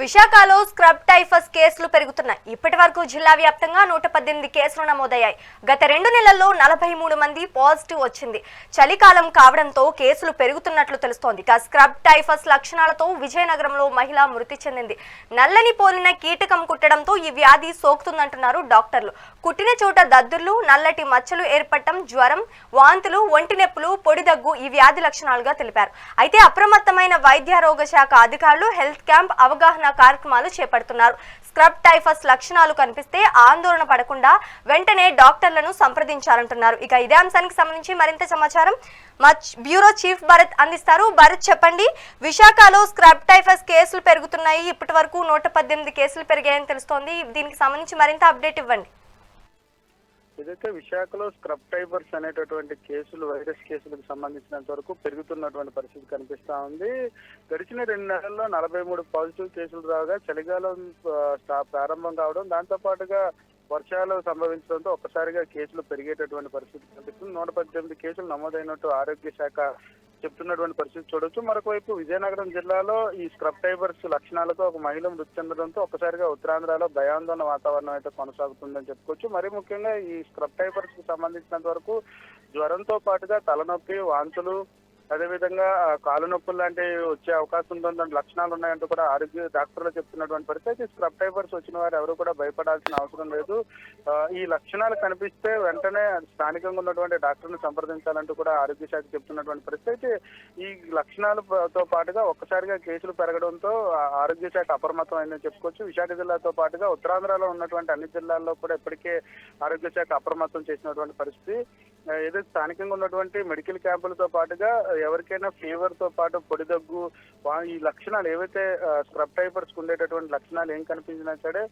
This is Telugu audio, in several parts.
విశాఖలో స్క్రబ్ టైఫస్ కేసులు పెరుగుతున్నాయి. ఇప్పటి వరకు జిల్లా వ్యాప్తంగా నూట పద్దెనిమిది కేసులు నమోదయ్యాయి. గత రెండు నెలల్లో నలభై మూడు మంది పాజిటివ్ వచ్చింది. చలికాలం కావడంతో కేసులు పెరుగుతున్నట్లు తెలుస్తోంది. ఇక స్క్రబ్ టైఫస్ లక్షణాలతో విజయనగరంలో మహిళ మృతి చెందింది. నల్లని పోలిన కీటకం కుట్టడంతో ఈ వ్యాధి సోకుతుందంటున్నారు డాక్టర్లు. కుట్టిన చోట దద్దుర్లు నల్లటి మచ్చలు ఏర్పడటం జ్వరం వాంతులు ఒంటి నొప్పులు పొడి దగ్గు ఈ వ్యాధి లక్షణాలుగా తెలిపారు. అయితే అప్రమత్తమైన వైద్యారోగ్య శాఖ అధికారులు హెల్త్ క్యాంప్ అవగాహన కార్యక్రమాలు చేపడుతున్నారు. స్క్రబ్ టైఫస్ లక్షణాలు కనిపిస్తే ఆందోళన పడకుండా వెంటనే డాక్టర్లను సంప్రదించాలంటున్నారు. ఇక ఇదే అంశానికి సంబంధించి మరింత సమాచారం మా బ్యూరో చీఫ్ భరత్ అందిస్తారు. భరత్ చెప్పండి విశాఖలో స్క్రబ్ టైఫస్ కేసులు పెరుగుతున్నాయి. ఇప్పటి వరకు నూట పద్దెనిమిది కేసులు పెరిగాయని తెలుస్తోంది. దీనికి సంబంధించి మరింత అప్డేట్ ఇవ్వండి. ఏదైతే విశాఖలో స్క్రబ్ టైబర్స్ అనేటటువంటి కేసులు వైరస్ కేసులకు సంబంధించినంత వరకు పెరుగుతున్నటువంటి పరిస్థితి కనిపిస్తా ఉంది. గడిచిన రెండు నెలల్లో నలభై మూడు పాజిటివ్ కేసులు రాగా చలికాలం ప్రారంభం కావడం దాంతో పాటుగా వర్షాలు సంభవించడంతో ఒక్కసారిగా కేసులు పెరిగేటటువంటి పరిస్థితి కనిపిస్తుంది. నూట పద్దెనిమిది కేసులు నమోదైనట్టు ఆరోగ్య శాఖ చెప్తున్నటువంటి పరిస్థితి చూడొచ్చు. మరొకవైపు విజయనగరం జిల్లాలో ఈ స్క్రబ్ టైబర్స్ లక్షణాలతో ఒక మహిళ మృతి చెందడంతో ఒక్కసారిగా ఉత్తరాంధ్రలో భయాందోళన వాతావరణం అయితే కొనసాగుతుందని చెప్పుకోవచ్చు. మరి ముఖ్యంగా ఈ స్క్రబ్ టైబర్స్కి సంబంధించినంత వరకు జ్వరంతో పాటుగా తలనొప్పి వాంతులు అదేవిధంగా కాలు నొప్పులు లాంటివి వచ్చే అవకాశం ఉందని లక్షణాలు ఉన్నాయంటూ కూడా ఆరోగ్య డాక్టర్లు చెప్తున్నటువంటి పరిస్థితి. ఈ స్క్రబ్ టైబర్స్ వచ్చిన వారు ఎవరు కూడా భయపడాల్సిన అవసరం లేదు. ఈ లక్షణాలు కనిపిస్తే వెంటనే స్థానికంగా ఉన్నటువంటి డాక్టర్ని సంప్రదించాలంటూ కూడా ఆరోగ్య శాఖ చెప్తున్నటువంటి పరిస్థితి. అయితే ఈ లక్షణాలతో పాటుగా ఒక్కసారిగా కేసులు పెరగడంతో ఆ, ఆరోగ్య శాఖ అప్రమత్తం అయిందని చెప్పుకోవచ్చు. విశాఖ జిల్లాతో పాటుగా ఉత్తరాంధ్రలో ఉన్నటువంటి అన్ని జిల్లాల్లో కూడా ఇప్పటికే ఆరోగ్య శాఖ అప్రమత్తం చేసినటువంటి పరిస్థితి. ఏదైతే స్థానికంగా ఉన్నటువంటి మెడికల్ క్యాంపులతో పాటుగా ఎవరికైనా ఫీవర్తో పాటు పొడి దగ్గు ఈ లక్షణాలు ఏవైతే స్క్రబ్ టైపర్స్ ఉండేటటువంటి లక్షణాలు ఏం కనిపించినా సరే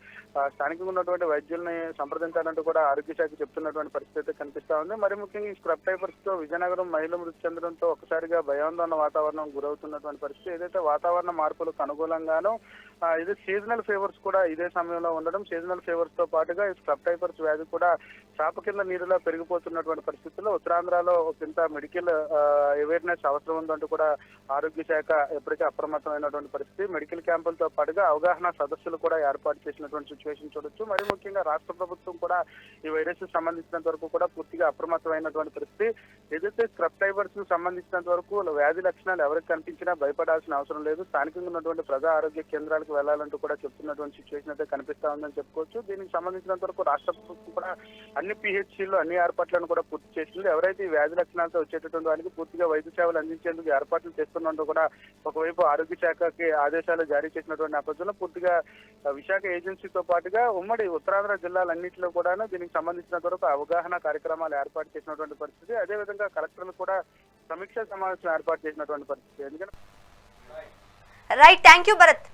స్థానికంగా ఉన్నటువంటి వైద్యుల్ని సంప్రదించాలంటూ కూడా ఆరోగ్య శాఖ చెప్తున్నటువంటి పరిస్థితి అయితే కనిపిస్తా ఉంది. మరి ముఖ్యంగా ఈ స్క్రబ్ టైపర్స్తో విజయనగరం మహిళ మృతి చెందడంతో ఒకసారిగా భయాందోళన వాతావరణం గురవుతున్నటువంటి పరిస్థితి. ఏదైతే వాతావరణ మార్పులకు అనుకూలంగాను ఇది సీజనల్ ఫీవర్స్ కూడా ఇదే సమయంలో ఉండడం సీజనల్ ఫీవర్స్తో పాటుగా ఈ స్క్రబ్ టైపర్స్ వ్యాధి కూడా చాప కింద నీరులో పెరిగిపోతున్నటువంటి పరిస్థితి పరిస్థితుల్లో ఉత్తరాంధ్రలో కొంత మెడికల్ అవేర్నెస్ అవసరం ఉందంటూ కూడా ఆరోగ్య శాఖ ఎప్పటికీ అప్రమత్తమైనటువంటి పరిస్థితి. మెడికల్ క్యాంపులతో పాటుగా అవగాహన సదస్సులు కూడా ఏర్పాటు చేసినటువంటి సిచ్యువేషన్ చూడొచ్చు. మరి ముఖ్యంగా రాష్ట్ర ప్రభుత్వం కూడా ఈ వైరస్ సంబంధించినంత వరకు కూడా పూర్తిగా అప్రమత్తమైనటువంటి పరిస్థితి. ఏదైతే స్క్రబ్ టైబర్స్కు సంబంధించినంత వరకు వ్యాధి లక్షణాలు ఎవరికి కనిపించినా భయపడాల్సిన అవసరం లేదు. స్థానికంగా ఉన్నటువంటి ప్రజా ఆరోగ్య కేంద్రాలకు వెళ్ళాలంటూ కూడా చెప్తున్నటువంటి సిచ్యువేషన్ అయితే కనిపిస్తా ఉందని చెప్పుకోవచ్చు. దీనికి సంబంధించినంత వరకు రాష్ట్ర ప్రభుత్వం కూడా అన్ని పిహెచ్సిలో అన్ని ఏర్పాట్లను కూడా పూర్తి చేసింది ఎవరైతే ఈ వ్యాధి లక్షణాలతో వచ్చేటటువంటి వారికి పూర్తిగా వైద్య సేవలు అందించేందుకు ఏర్పాట్లు చేస్తున్నట్టు కూడా ఒకవైపు ఆరోగ్య శాఖకి ఆదేశాలు జారీ చేసినటువంటి నేపథ్యంలో పూర్తిగా విశాఖ ఏజెన్సీతో పాటుగా ఉమ్మడి ఉత్తరాంధ్ర జిల్లాలన్నింటిలో కూడా దీనికి సంబంధించిన వరకు అవగాహన కార్యక్రమాలు ఏర్పాటు చేసినటువంటి పరిస్థితి. అదేవిధంగా కలెక్టర్లు కూడా సమీక్షా సమావేశం ఏర్పాటు చేసినటువంటి పరిస్థితి. ఎందుకంటే రైట్ థ్యాంక్ యూ భరత్